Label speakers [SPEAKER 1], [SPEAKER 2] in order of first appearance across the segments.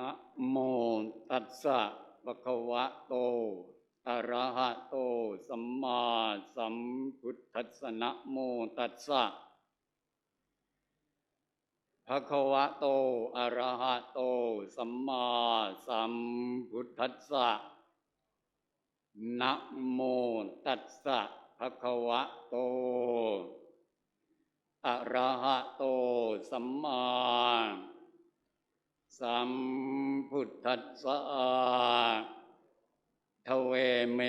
[SPEAKER 1] นะโมตัสสะภะคะวะโตอะระหะโต สัมมาสัมพุทธัสสะนะโมตัสสะภะคะวะโตอะระหะโต สัมมาสัมพุทธัสสะนะโมตัสสะภะคะวะโตอะระหะโต สัมมา สัมพุทธัสสะทเวเม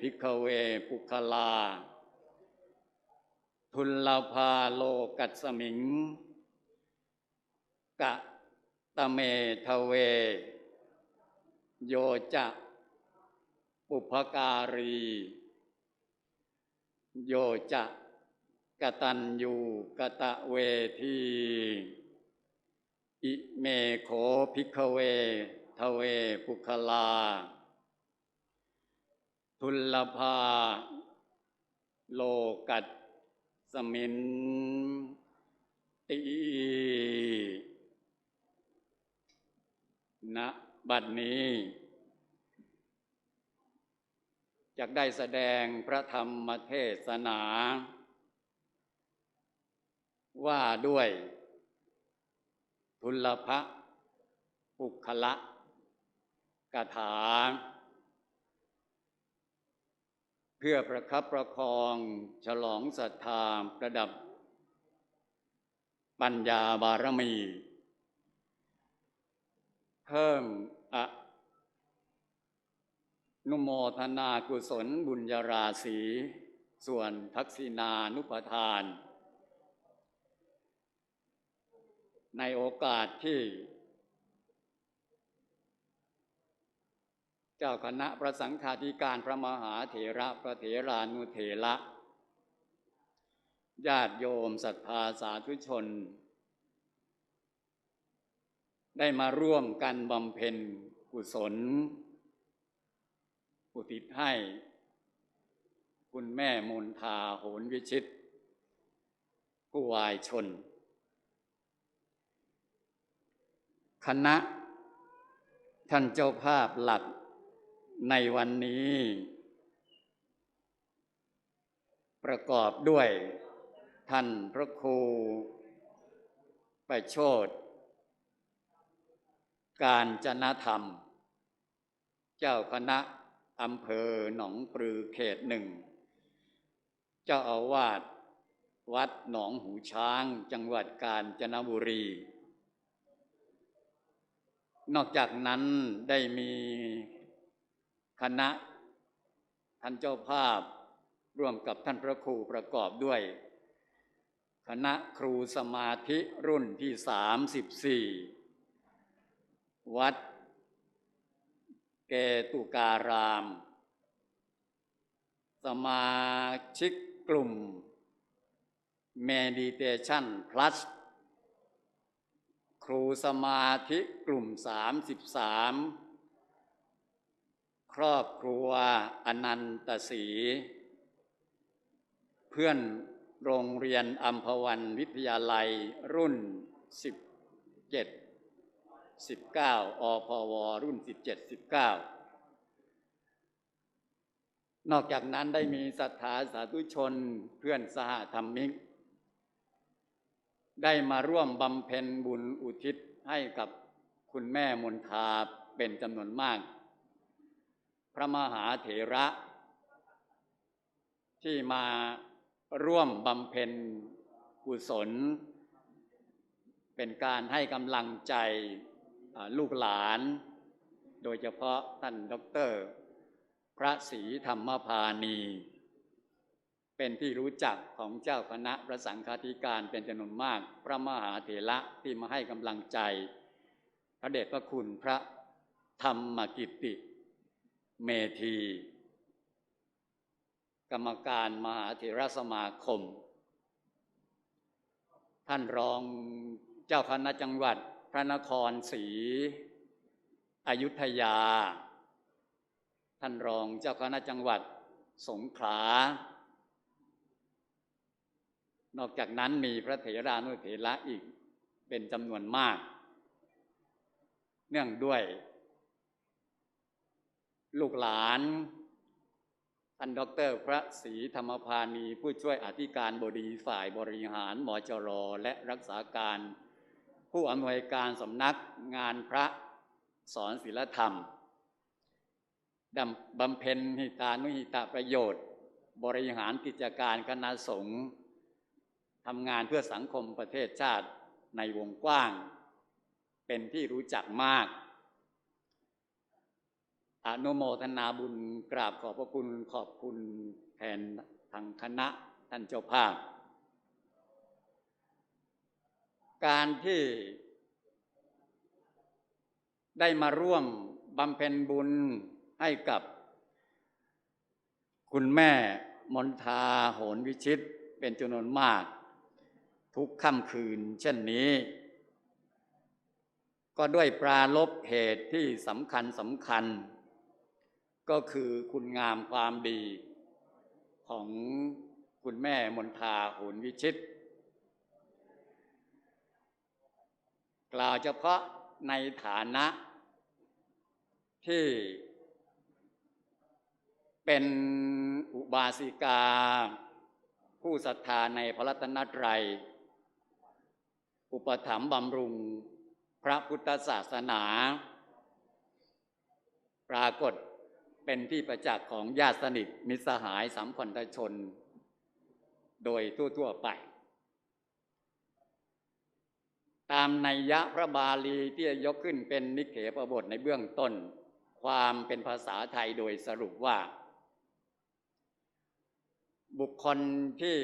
[SPEAKER 1] พิกเวปุคลา ทุลภาโลกัสสมิง กะตะเมทเว โยจะปุพการี โยจะกตัญญูกตะเวที อิเมโขภิกเวทเวปุคลา ทุลภา โลกัสสมินติณะบัดนี้จะได้แสดงพระธรรมเทศนา ว่าด้วย ทุลภะปุคละกถา เพื่อประคับประคอง ฉลองศรัทธาประดับ ปัญญาบารมี เพิ่มอะนุโมทนากุศลบุญญาราศี ส่วนทักษินานุปทาน ในโอกาสที่ เจ้าคณะพระสังฆาธิการพระมหาเถระพระเถรานุเถระญาติโยมศรัทธาสาธุชน ได้มาร่วมกันบำเพ็ญกุศล อุทิศให้ คุณแม่มนทาโหนวิชิต ผู้วายชน คณะ ท่านเจ้าภาพหลักในวันนี้ ประกอบด้วย ท่านพระครูไปโชดการจนธรรม เจ้าคณะอำเภอหนองปลือเขตหนึ่ง เจ้าอาวาสวัดหนองหูช้างจังหวัดกาญจนบุรี นอกจากนั้นได้มีคณะท่านเจ้าภาพร่วมกับท่านพระครูประกอบด้วย คณะครูสมาธิรุ่นที่สามสิบสี่วัดเกตุการาม สมาชิกกลุ่ม Meditation Plus รูสมาธิกลุ่ม 33 ครอบครัวอนันตศรีเพื่อนโรงเรียนอัมพวันวิทยาลัยรุ่น 17 19 อพว รุ่น 17 19 นอกจากนั้นได้มีศรัทธาสาธุชนเพื่อนสหธรรมิก ได้มาร่วมบำเพ็ญบุญอุทิศให้กับคุณแม่มนทาเป็นจำนวนมาก พระมหาเถระ ที่มาร่วมบำเพ็ญกุศล เป็นการให้กำลังใจลูกหลาน โดยเฉพาะท่านด็อกเตอร์ พระศรีธรรมพานี เป็นที่รู้จักของเจ้าคณะพระสังฆาธิการเป็นจำนวนมาก พระมหาเถระที่มาให้กำลังใจ พระเดชพระคุณพระธรรมกิติ เมธี กรรมการมหาเถรสมาคม ท่านรองเจ้าคณะจังหวัดพระนครศรีอยุธยา ท่านรองเจ้าคณะจังหวัดสงขลา นอกจากนั้นมีพระเถรานุเถระอีกเป็นจำนวนมาก เนื่องด้วย ลูกหลานท่านดอกเตอรพระศรีธรรมพานีผู้ช่วยอธิการบดีฝ่ายบริหารมจรและรักษาการ ผู้อำนวยการสำนักงานพระสอนศิลธรรมดำบำเพ็ญหิตานุหิตาประโยชน์ บริหารกิจการคณะสงฆ์ ทำงานเพื่อสังคมประเทศชาติในวงกว้าง เป็นที่รู้จักมาก อนุโมทนาบุญกราบขอบพระคุณขอบคุณแทนทางคณะท่านเจ้าภาพ การที่ได้มาร่วมบำเพ็ญบุญให้กับคุณแม่มนทาโหนวิชิตเป็นจำนวนมาก ทุกค่ำคืน เช่นนี้ ก็ด้วยปราลบเหตุที่สำคัญสำคัญ ก็คือคุณงามความดี ของคุณแม่มนทาโหนวิชิต กล่าวเฉพาะในฐานะที่เป็นอุบาสิกา ผู้ศรัทธาในพระรัตนตรัย อุปถัมภ์บำรุงพระพุทธศาสนา ปรากฏเป็นที่ประจักษ์ของญาติสนิทมิสหายสัมพันธชน โดยทั่วๆไป ตามนัยยะพระบาลีที่ยกขึ้นเป็นนิเขปบทในเบื้องต้น ความเป็นภาษาไทยโดยสรุปว่า บุคคลที่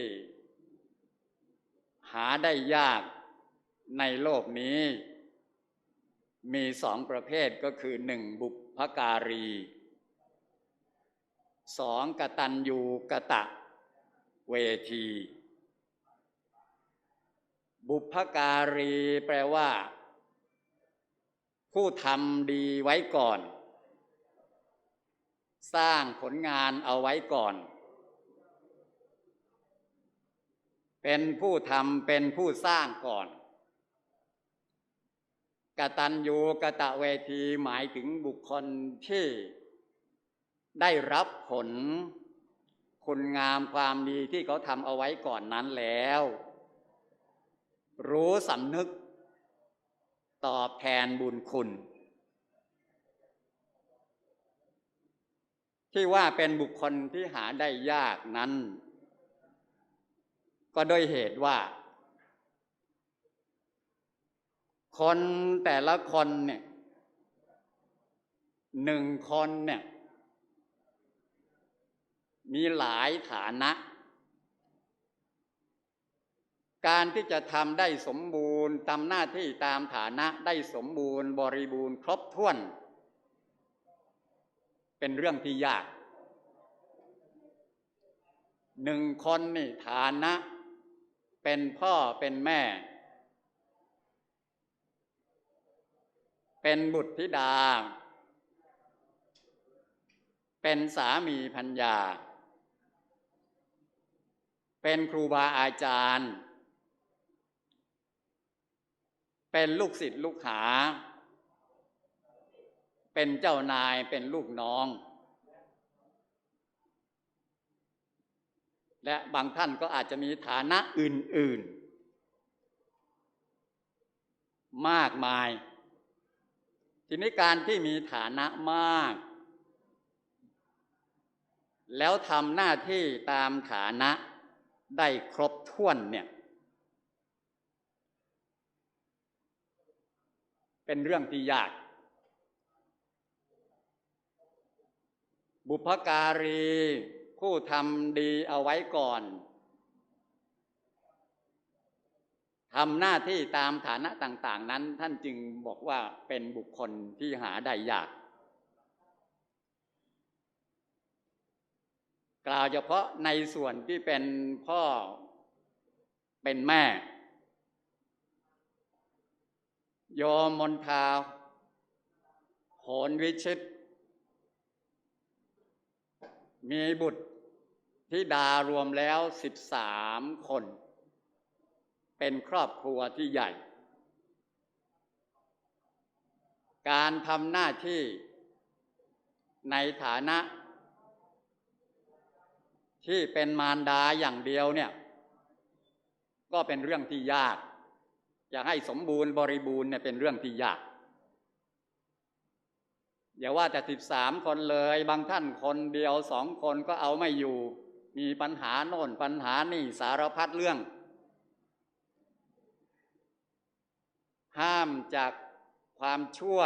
[SPEAKER 1] หาได้ยาก ในโลกนี้มีสองประเภทก็คือหนึ่งบุพการีสองกตัญญูกะตะเวที บุพการีแปลว่า ผู้ทำดีไว้ก่อน สร้างผลงานเอาไว้ก่อน เป็นผู้ทำเป็นผู้สร้างก่อน กตัญญูกะตะเวทีหมายถึงบุคคลที่ได้รับผลคุณงามความดีที่เขาทำเอาไว้ก่อนนั้นแล้ว รู้สำนึก ตอบแทนบุญคุณ ที่ว่าเป็นบุคคลที่หาได้ยากนั้น ก็โดยเหตุว่า คนแต่ละคนเนี่ยหนึ่งคนเนี่ย มีหลายฐานะ การที่จะทำได้สมบูรณ์ทำหน้าที่ตามฐานะได้สมบูรณ์ บริบูรณ์ครบถ้วน เป็นเรื่องที่ยากหนึ่งคนนี่ฐานะ เป็นพ่อเป็นแม่ เป็นบุตรธิดา เป็นสามีพัญญา เป็นครูบาอาจารย์ เป็นลูกศิษย์ลูกหา เป็นเจ้านายเป็นลูกน้อง และบางท่านก็อาจจะมีฐานะอื่น ๆ มากมาย ทีนี้การที่มีฐานะมาก แล้วทำหน้าที่ตามฐานะได้ครบถ้วนเนี่ย เป็นเรื่องที่ยาก บุพการีผู้ทำดีเอาไว้ก่อน ทำหน้าที่ตามฐานะต่าง ๆ นั้น ท่านจึงบอกว่าเป็นบุคคลที่หาได้ยาก กล่าวเฉพาะในส่วนที่เป็นพ่อเป็นแม่ โยมมนทาโหนวิชิต มีบุตรธิดารวมแล้วสิบสามคน เป็นครอบครัวที่ใหญ่ การทำหน้าที่ในฐานะ ที่เป็นมารดาอย่างเดียวเนี่ย ก็เป็นเรื่องที่ยาก จะให้สมบูรณ์บริบูรณ์เนี่ยเป็นเรื่องที่ยากอย่าว่าแต่สิบสามคนเลย บางท่านคนเดียวสองคนก็เอาไม่อยู่ มีปัญหาโน่นปัญหานี่สารพัดเรื่อง ห้ามจากความชั่ว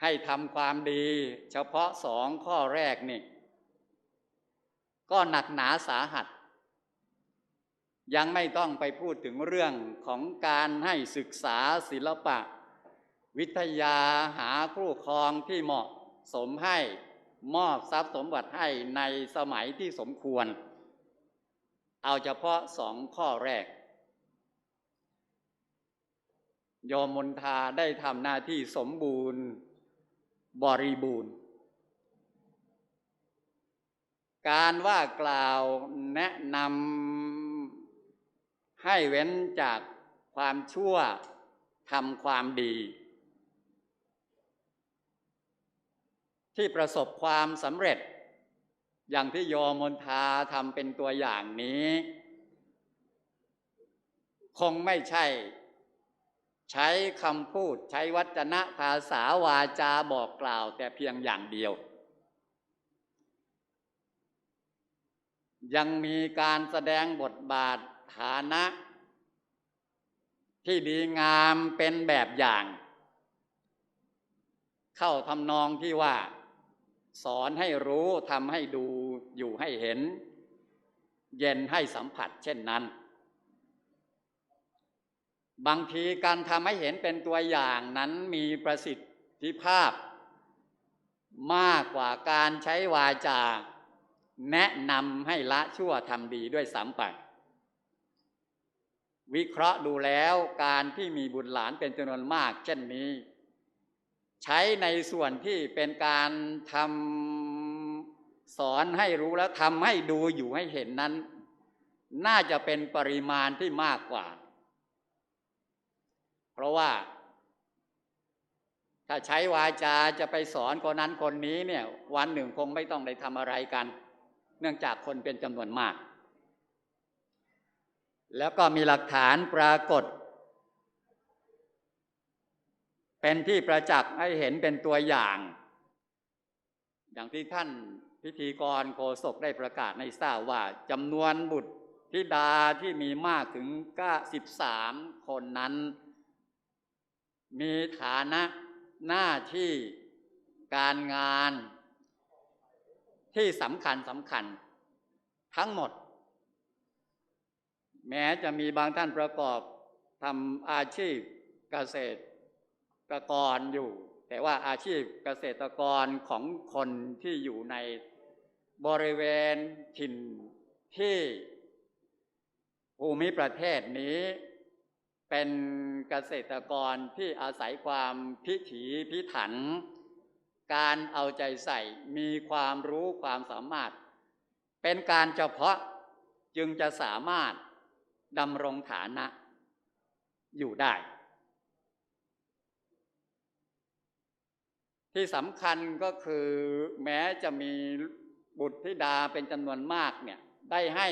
[SPEAKER 1] ให้ทำความดี เฉพาะสองข้อแรกนี่ ก็หนักหนาสาหัส ยังไม่ต้องไปพูดถึงเรื่องของการให้ศึกษาศิลปะ วิทยาหาคู่ครองที่เหมาะสมให้มอบทรัพย์สมบัติให้ในสมัยที่สมควร เอาเฉพาะสองข้อแรก โยมมนทาได้ทำหน้าที่สมบูรณ์บริบูรณ์ การว่ากล่าวแนะนำให้เว้นจากความชั่วทำความดี ที่ประสบความสำเร็จ อย่างที่โยมมนทาทำเป็นตัวอย่างนี้ คงไม่ใช่ ใช้คำพูดใช้วัจนะภาษาวาจาบอกกล่าว แต่เพียงอย่างเดียว ยังมีการแสดงบทบาทฐานะ ที่ดีงามเป็นแบบอย่าง เข้าทำนองที่ว่า สอนให้รู้ทำให้ดูอยู่ให้เห็น เย็นให้สัมผัสเช่นนั้น บางทีการทำให้เห็นเป็นตัวอย่างนั้นมีประสิทธิภาพ มากกว่าการใช้วาจา แนะนำให้ละชั่วทำดีด้วยซ้ำไปวิเคราะห์ดูแล้วการที่มีบุตรหลานเป็นจำนวนมาก เช่นนี้ ใช้ในส่วนที่เป็นการทำสอนให้รู้แล้วทำให้ดูอยู่ให้เห็นนั้น น่าจะเป็นปริมาณที่มากกว่า เพราะว่า ถ้าใช้วาจาจะไปสอนคนนั้นคนนี้เนี่ย วันหนึ่งคงไม่ต้องได้ทำอะไรกัน เนื่องจากคนเป็นจำนวนมาก แล้วก็มีหลักฐานปรากฏ เป็นที่ประจักษ์ให้เห็นเป็นตัวอย่าง อย่างที่ท่านพิธีกรโฆษกได้ประกาศให้ทราบว่าจำนวนบุตรธิดาที่มีมากถึง 93 คนนั้น มีฐานะหน้าที่การงานที่สำคัญสำคัญ ทั้งหมด แม้จะมีบางท่านประกอบทำอาชีพเกษตรกรอยู่ แต่ว่าอาชีพเกษตรกรของคนที่อยู่ในบริเวณถิ่นที่ภูมิประเทศนี้ เป็นเกษตรกรที่อาศัยความพิถีพิถัน การเอาใจใส่มีความรู้ความสามารถ เป็นการเฉพาะจึงจะสามารถดำรงฐานะ อยู่ได้ ที่สำคัญก็คือแม้จะมีบุตรธิดาเป็นจำนวนมากเนี่ยได้ให้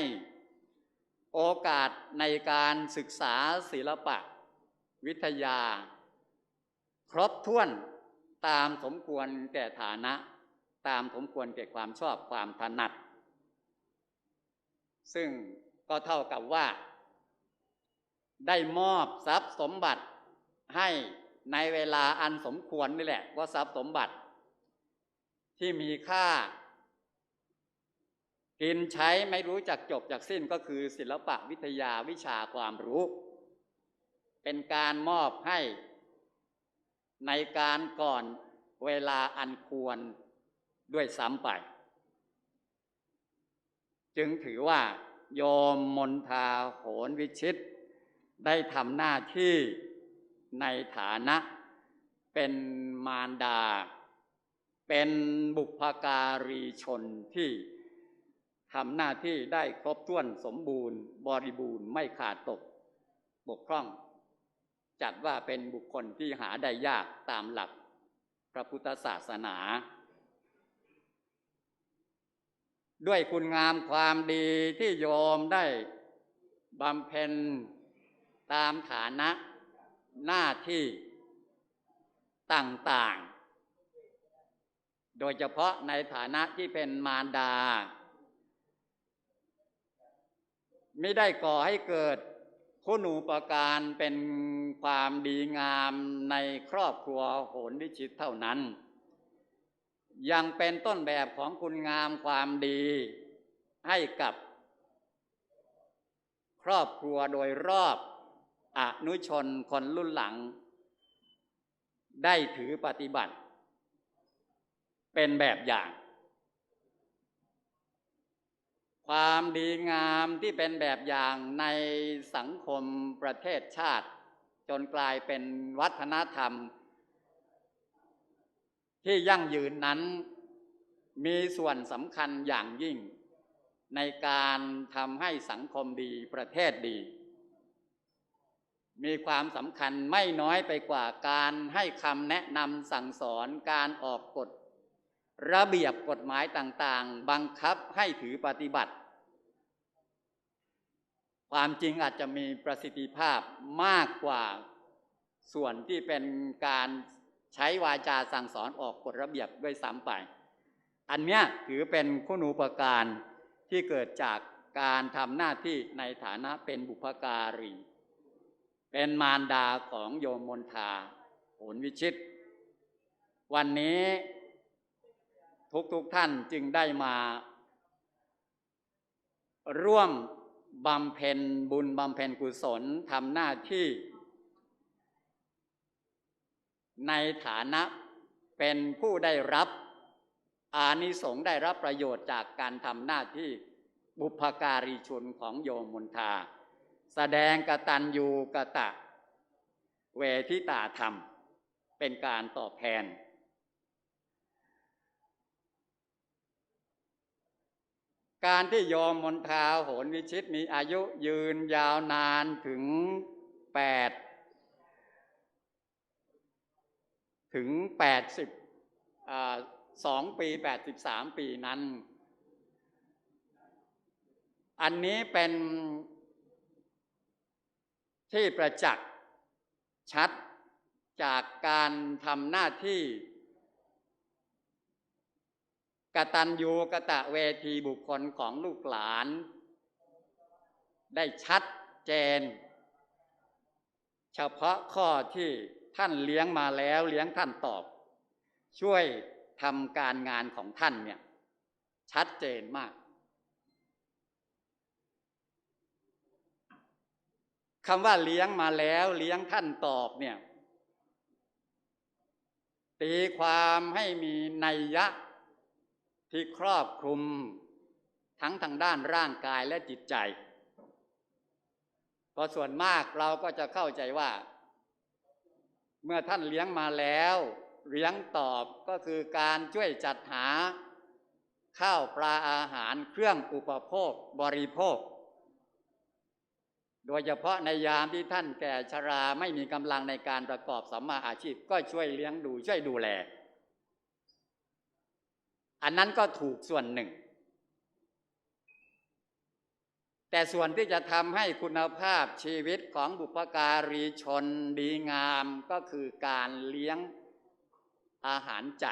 [SPEAKER 1] โอกาสในการศึกษาศิลปะ วิทยา ครบถ้วนตามสมควรแก่ฐานะ ตามสมควรแก่ความชอบความถนัด ซึ่งก็เท่ากับว่า ได้มอบทรัพย์สมบัติให้ในเวลาอันสมควรนี่แหละว่าทรัพย์สมบัติ ที่มีค่า กินใช้ไม่รู้จักจบจากสิ้นก็คือศิลปะวิทยาวิชาความรู้ เป็นการมอบให้ ในการก่อนเวลาอันควรด้วยซ้ำไป จึงถือว่าโยมมนทาโหนวิชิต ได้ทำหน้าที่ในฐานะ เป็นมารดา เป็นบุพการีชนที่ ทำหน้าที่ได้ครบถ้วนสมบูรณ์ บริบูรณ์ไม่ขาดตก บกพร่อง จัดว่าเป็นบุคคลที่หาได้ยากตามหลัก พระพุทธศาสนา ด้วยคุณงามความดีที่โยมได้บำเพ็ญตามฐานะหน้าที่ต่างๆ โดยเฉพาะในฐานะที่เป็นมารดา ไม่ได้ก่อให้เกิดคุณูปการเป็นความดีงามในครอบครัวโหนวิชิตเท่านั้น ยังเป็นต้นแบบของคุณงามความดีให้กับ ครอบครัวโดยรอบอนุชนคนรุ่นหลัง ได้ถือปฏิบัติ เป็นแบบอย่าง ความดีงามที่เป็นแบบอย่างในสังคมประเทศชาติ จนกลายเป็นวัฒนธรรม ที่ยั่งยืนนั้นมีส่วนสำคัญอย่างยิ่ง ในการทำให้สังคมดีประเทศดี มีความสำคัญไม่น้อยไปกว่าการให้คำแนะนำสั่งสอนการออกกฎระเบียบกฎหมายต่างๆ บังคับให้ถือปฏิบัติ ความจริงอาจจะมีประสิทธิภาพมากกว่าส่วนที่เป็นการใช้วาจาสั่งสอนออกกฎระเบียบด้วยซ้ำไป อันเนี้ยถือเป็นคุณูปการที่เกิดจากการทำหน้าที่ในฐานะเป็นบุพการี เป็นมารดาของโยมมนทาโหนวิชิต วันนี้ทุกๆทท่านจึงได้มา ร่วม บำเพ็ญบุญบำเพ็ญกุศลทำหน้าที่ ในฐานะเป็นผู้ได้รับ อานิสงส์ได้รับประโยชน์จากการทำหน้าที่บุพการีชนของโยมมนทา แสดงกตัญญูกะตะ เวทิตาธรรม เป็นการตอบแทน การที่โยมมนทาโหนวิชิตมีอายุยืนยาวนานถึงแปดถึงแปดสิบสองปีแปดสิบสามปีนั้น อันนี้เป็นที่ประจักษ์ชัดจากการทำหน้าที่ กตัญญูกะตะเวทีบุคคลของลูกหลาน ได้ชัดเจน เฉพาะข้อที่ท่านเลี้ยงมาแล้วเลี้ยงท่านตอบ ช่วยทำการงานของท่านเนี่ยชัดเจนมาก คำว่าเลี้ยงมาแล้วเลี้ยงท่านตอบเนี่ยตีความให้มีนัยยะ ที่ครอบคลุมทั้งทางด้านร่างกายและจิตใจพราะส่วนมากเราก็จะเข้าใจว่า เมื่อท่านเลี้ยงมาแล้ว เลี้ยงตอบก็คือการช่วยจัดหา ข้าวปลาอาหารเครื่องอุปโภคบริโภค โดยเฉพาะในยามที่ท่านแก่ชราไม่มีกำลังในการประกอบสัมมาอาชีพ ก็ช่วยเลี้ยงดูช่วยดูแล อันนั้นก็ถูกส่วนหนึ่ง แต่ส่วนที่จะทำให้คุณภาพชีวิตของบุพการีชนดีงามก็คือการเลี้ยงอาหารใจ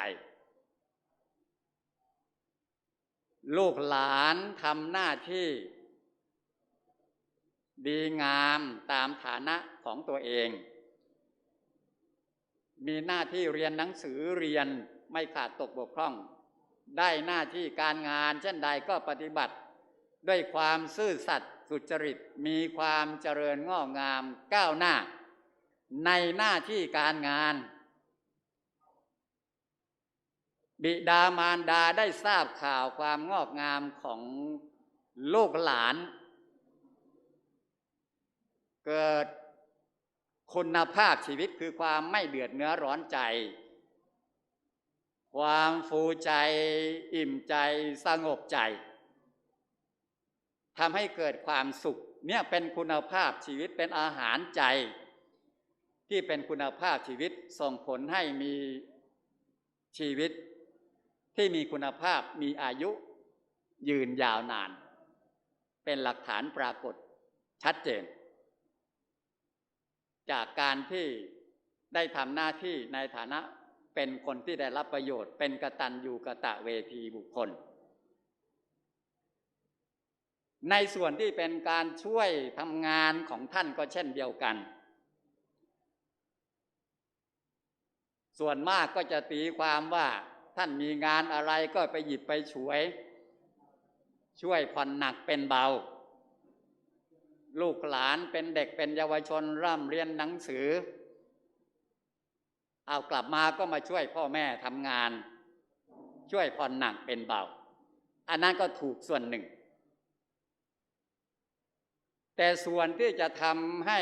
[SPEAKER 1] ลูกหลานทำหน้าที่ ดีงามตามฐานะของตัวเอง มีหน้าที่เรียนหนังสือเรียนไม่ขาดตกบกพร่อง ได้หน้าที่การงาน เช่นใดก็ปฏิบัติ ด้วยความซื่อสัตย์สุจริตมีความเจริญงอกงามก้าวหน้า ในหน้าที่การงาน บิดามารดาได้ทราบข่าวความงอกงามของลูกหลาน เกิดคุณภาพชีวิตคือความไม่เดือดเนื้อร้อนใจ ความฟูใจอิ่มใจสงบใจทำให้เกิดความสุข เนี่ยเป็นคุณภาพชีวิตเป็นอาหารใจ ที่เป็นคุณภาพชีวิตส่งผลให้มีชีวิต ที่มีคุณภาพมีอายุยืนยาวนาน เป็นหลักฐานปรากฏชัดเจน จากการที่ได้ทำหน้าที่ในฐานะ เป็นคนที่ได้รับประโยชน์ เป็นกตัญญูกะตะเวทีบุคคล ในส่วนที่เป็นการช่วยทำงานของท่านก็เช่นเดียวกัน ส่วนมากก็จะตีความว่าท่านมีงานอะไรก็ไปหยิบไปฉวย ช่วยผ่อนหนักเป็นเบา ลูกหลานเป็นเด็กเป็นเยาวชนร่ำเรียนหนังสือ เอากลับมาก็มาช่วยพ่อแม่ทำงาน ช่วยผ่อนหนักเป็นเบา อันนั้นก็ถูกส่วนหนึ่ง แต่ส่วนที่จะทำให้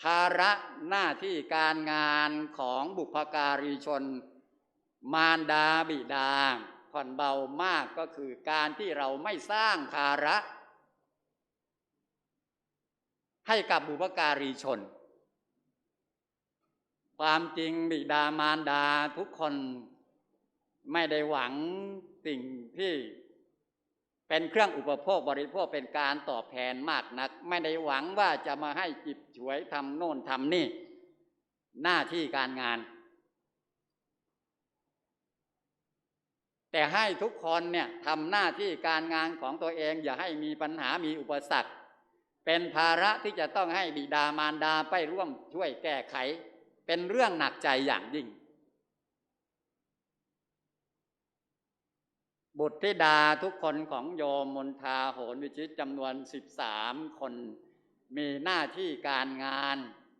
[SPEAKER 1] ภาระหน้าที่การงานของบุพการีชน มารดาบิดา ผ่อนเบามากก็คือการที่เราไม่สร้างภาระ ให้กับบุพการีชน ความจริงบิดามารดาทุกคนไม่ได้หวังสิ่งที่เป็นเครื่องอุปโภคบริโภคเป็นการตอบแทนมากนัก ไม่ได้หวังว่าจะมาให้จิบฉวยทำโน่นทำนี่ หน้าที่การงาน แต่ให้ทุกคนเนี่ยทำหน้าที่การงานของตัวเอง อย่าให้มีปัญหามีอุปสรรค เป็นภาระที่จะต้องให้บิดามารดาไปร่วมช่วยแก้ไข เป็นเรื่องหนักใจอย่างยิ่ง บุตรธิดาทุกคนของโยมมนทาโหนวิชิตจำนวนสิบสามคนมีหน้าที่การงาน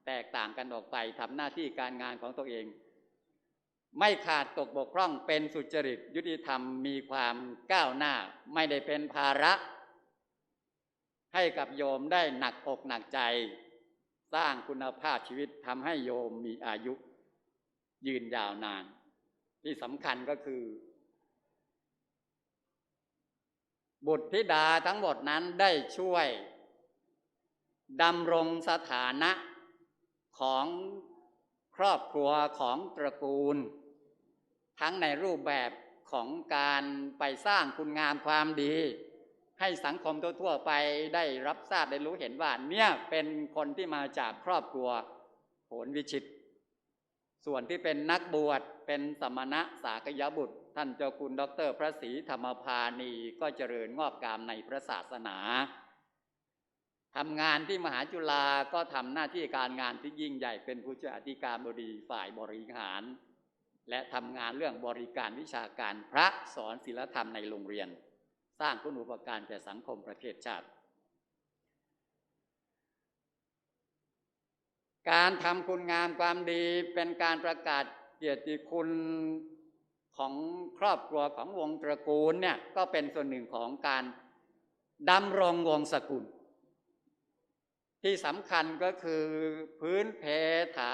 [SPEAKER 1] แตกต่างกันออกไปทำหน้าที่การงานของตัวเอง ไม่ขาดตกบกพร่องเป็นสุจริตยุติธรรมมีความก้าวหน้า ไม่ได้เป็นภาระ ให้กับโยมได้หนักอกหนักใจ สร้างคุณภาพชีวิตทำให้โยมมีอายุยืนยาวนาน ที่สำคัญก็คือ บุตรธิดาทั้งหมดนั้นได้ช่วยดำรงสถานะของครอบครัวของตระกูล ทั้งในรูปแบบของการไปสร้างคุณงามความดี ให้สังคมทั่วๆไปได้รับทราบได้รู้เห็นว่า เนี่ยเป็นคนที่มาจากครอบครัวโหนวิชิต ส่วนที่เป็นนักบวชเป็นสมณะสากยบุตร ท่านเจ้าคุณดอกเตอรพระศรีธรรมพานีก็เจริญงอกงามในพระศาสนาทำงานที่มหาจุฬาก็ทำหน้าที่การงานที่ยิ่งใหญ่เป็นผู้ช่วยอธิการบดีฝ่ายบริหาร และทำงานเรื่องบริการวิชาการพระสอนศิลธรรมในโรงเรียน สร้างคุณูปการแก่สังคมประเทศชาติ การทำคุณงามความดีเป็นการประกาศเกียรติคุณของครอบครัวของวงตระกูลเนี่ยก็เป็นส่วนหนึ่งของการดำรงวงศกุล ที่สำคัญก็คือพื้นเพฐา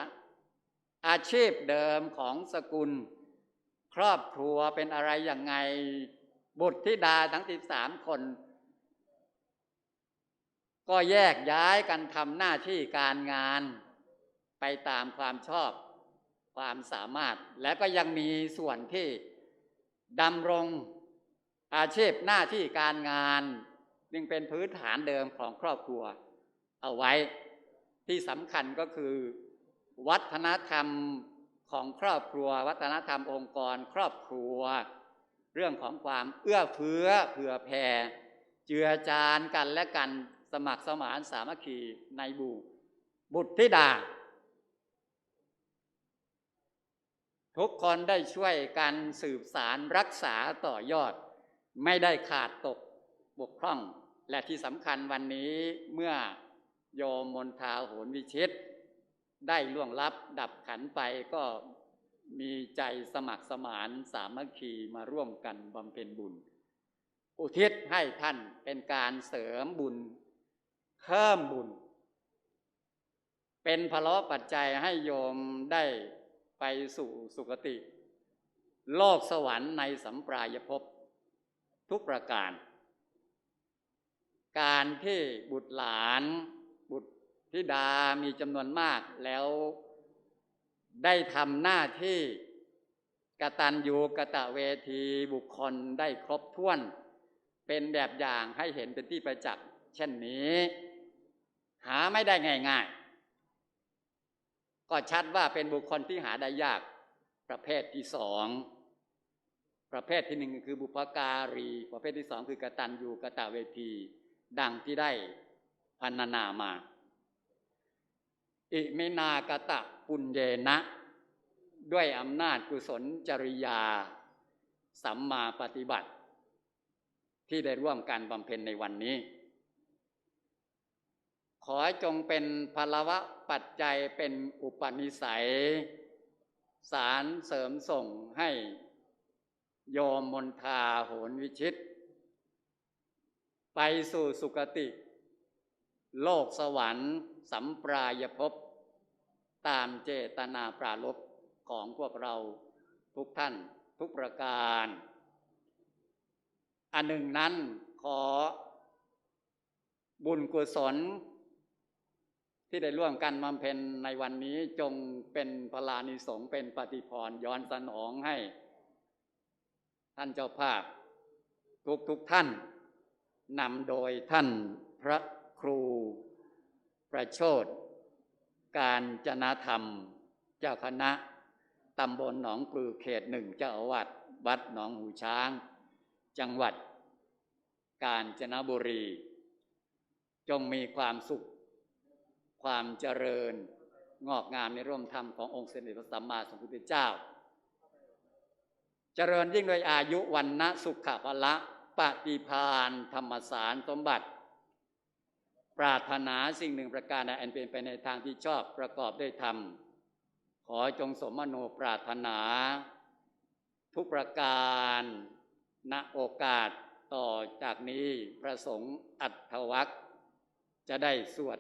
[SPEAKER 1] อาชีพเดิมของสกุล ครอบครัวเป็นอะไรอย่างไง บุตรธิดาทั้งสิบสามคน ก็แยกย้ายกันทำหน้าที่การงาน ไปตามความชอบความสามารถ และก็ยังมีส่วนที่ดำรงอาชีพหน้าที่การงานจึงเป็นพื้นฐานเดิมของครอบครัว เอาไว้ที่สำคัญก็คือ วัฒนธรรมของครอบครัว วัฒนธรรมองค์กร ครอบครัว เรื่องของความเอื้อเฟื้อเผื่อแผ่เจือจานกันและกันสมัครสมานสามัคคีในบูบุตรธิดา ทุกคนได้ช่วยกันสืบสารรักษาต่อยอด ไม่ได้ขาดตกบกพร่อง และที่สำคัญวันนี้เมื่อโยมมนทาโหนวิชิต ได้ล่วงลับดับขันไปก็ มีใจสมัครสมานสามัคคีมาร่วมกันบำเพ็ญบุญ อุทิศให้ท่านเป็นการเสริมบุญ เพิ่มบุญ เป็นพละปัจจัยให้โยมได้ไปสู่สุคติ โลกสวรรค์ในสัมปรายภพทุกประการ การที่บุตรหลาน บุตรธิดามีจำนวนมากแล้ว ได้ทำหน้าที่กตัญญูกะตะเวทีบุคคลได้ครบถ้วน เป็นแบบอย่างให้เห็นเป็นที่ประจักษ์เช่นนี้ หาไม่ได้ง่ายๆ ก็ชัดว่าเป็นบุคคลที่หาได้ยากประเภทที่สองประเภทที่หนึ่งคือบุพการี ประเภทที่สองคือกตัญญูกะตะเวที ดังที่ได้พันนามา อิมินากตะปุญเยนะ ด้วยอำนาจกุศลจริยา สัมมาปฏิบัติ ที่ได้ร่วมกันบำเพ็ญในวันนี้ ขอจงเป็นพลวะปัจจัยเป็นอุปนิสัย สารเสริมส่งให้โยมมนทาโหนวิชิต ไปสู่สุคติ โลกสวรรค์สัมปรายภพ ตามเจตนาปรารภของพวกเราทุกท่านทุกประการ อันหนึ่งนั้นขอบุญกุศล ที่ได้ร่วมกันบำเพ็ญในวันนี้จงเป็นพลานิสงเป็นปฏิพรย้อนสนองให้ ท่านเจ้าภาพ ทุกทุกท่านนำโดยท่านพระครูประโชด การจนาธรรม เจ้าคณะตำบลหนองปลือเขตหนึ่งเจ้าอาวาสวัดหนองหูช้าง จังหวัด กาญจนบุรี จงมีความสุข ความเจริญงอกงามในร่วมธรรมขององค์เสด็จพระสัมมาสัมพุทธเจ้า เจริญยิ่งโดยอายุวันนะสุขภละปฏิพานธรรมสารสมบัติ ปรารถนาสิ่งหนึ่งประการใดอันเป็นไปในทางที่ชอบประกอบด้วยธรรม ขอจงสมโนปรารถนา ทุกประการณโอกาสต่อจากนี้พระสงฆ์อัตถวัคจะได้สวด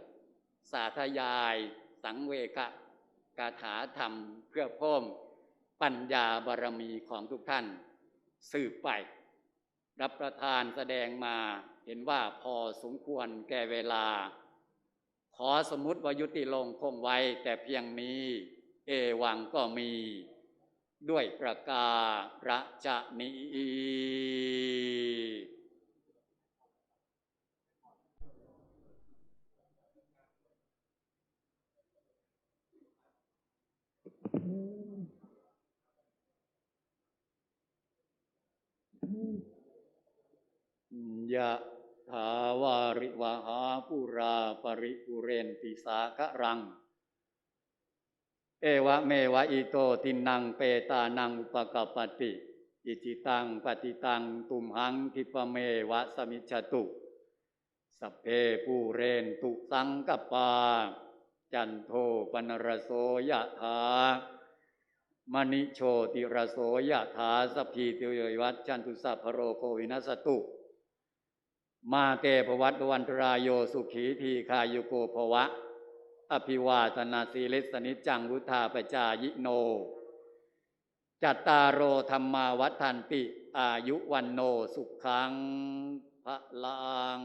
[SPEAKER 1] สาธยาย สังเวคะกาถาธรรมเพื่อเพิ่มปัญญาบารมีของทุกท่าน สืบไป รับประทานแสดงมา เห็นว่าพอสมควรแก่เวลา ขอสมมติว่ายุติลงคงไว้ แต่เพียงนี้ เอวังก็มี ด้วยประการจะนี้ยะ ถาวาริวหาปุราปริปุเรนติสาคะรัง เอวะเมวะอิโตตินังเปตานังอุปกปปติ อิจิตังปฏิตังตุมหังคิปะเมวะสมิจตุสเพปูเรนตุสังกปา จันโทปนรโสยะถามณิโชติรโสยะถาสพีติโยวัจจันตุสัพพโรโควินัสตุ มาเกภวัตวันตรายโยสุขีทีคายุโกภวะ อภิวาสนาสีลิสนิจจังวุธาปจายิโน จัตตารโอธรรมาวัฏันติ อายุวันโนสุขังพระลัง